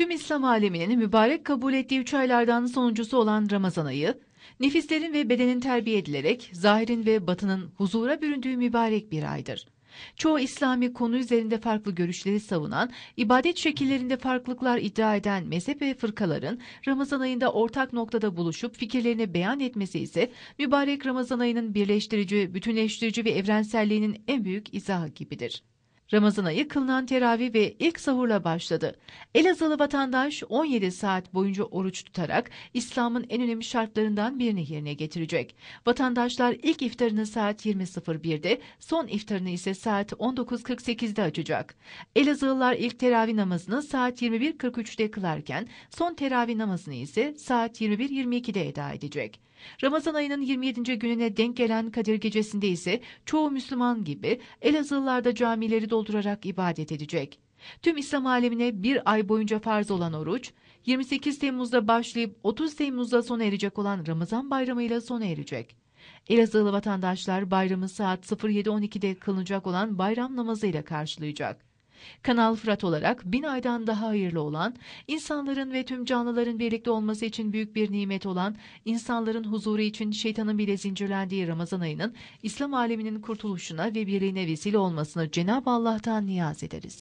Tüm İslam aleminin mübarek kabul ettiği üç aylardan sonuncusu olan Ramazan ayı, nefislerin ve bedenin terbiye edilerek zahirin ve batının huzura büründüğü mübarek bir aydır. Çoğu İslami konu üzerinde farklı görüşleri savunan, ibadet şekillerinde farklılıklar iddia eden mezhep ve fırkaların Ramazan ayında ortak noktada buluşup fikirlerini beyan etmesi ise mübarek Ramazan ayının birleştirici, bütünleştirici ve evrenselliğinin en büyük izahı gibidir. Ramazan ayı kılınan teravih ve ilk sahurla başladı. Elazığlı vatandaş 17 saat boyunca oruç tutarak İslam'ın en önemli şartlarından birini yerine getirecek. Vatandaşlar ilk iftarını saat 20.01'de, son iftarını ise saat 19.48'de açacak. Elazığlılar ilk teravih namazını saat 21.43'te kılarken son teravih namazını ise saat 21.22'de eda edecek. Ramazan ayının 27. gününe denk gelen Kadir Gecesi'nde ise çoğu Müslüman gibi Elazığlılar da camileri doldurarak ibadet edecek. Tüm İslam alemine bir ay boyunca farz olan oruç, 28 Temmuz'da başlayıp 30 Temmuz'da sona erecek olan Ramazan bayramıyla sona erecek. Elazığlı vatandaşlar bayramı saat 07.12'de kılınacak olan bayram namazıyla karşılayacak. Kanal Fırat olarak bin aydan daha hayırlı olan, insanların ve tüm canlıların birlikte olması için büyük bir nimet olan, insanların huzuru için şeytanın bile zincirlendiği Ramazan ayının İslam aleminin kurtuluşuna ve birliğine vesile olmasını Cenab-ı Allah'tan niyaz ederiz.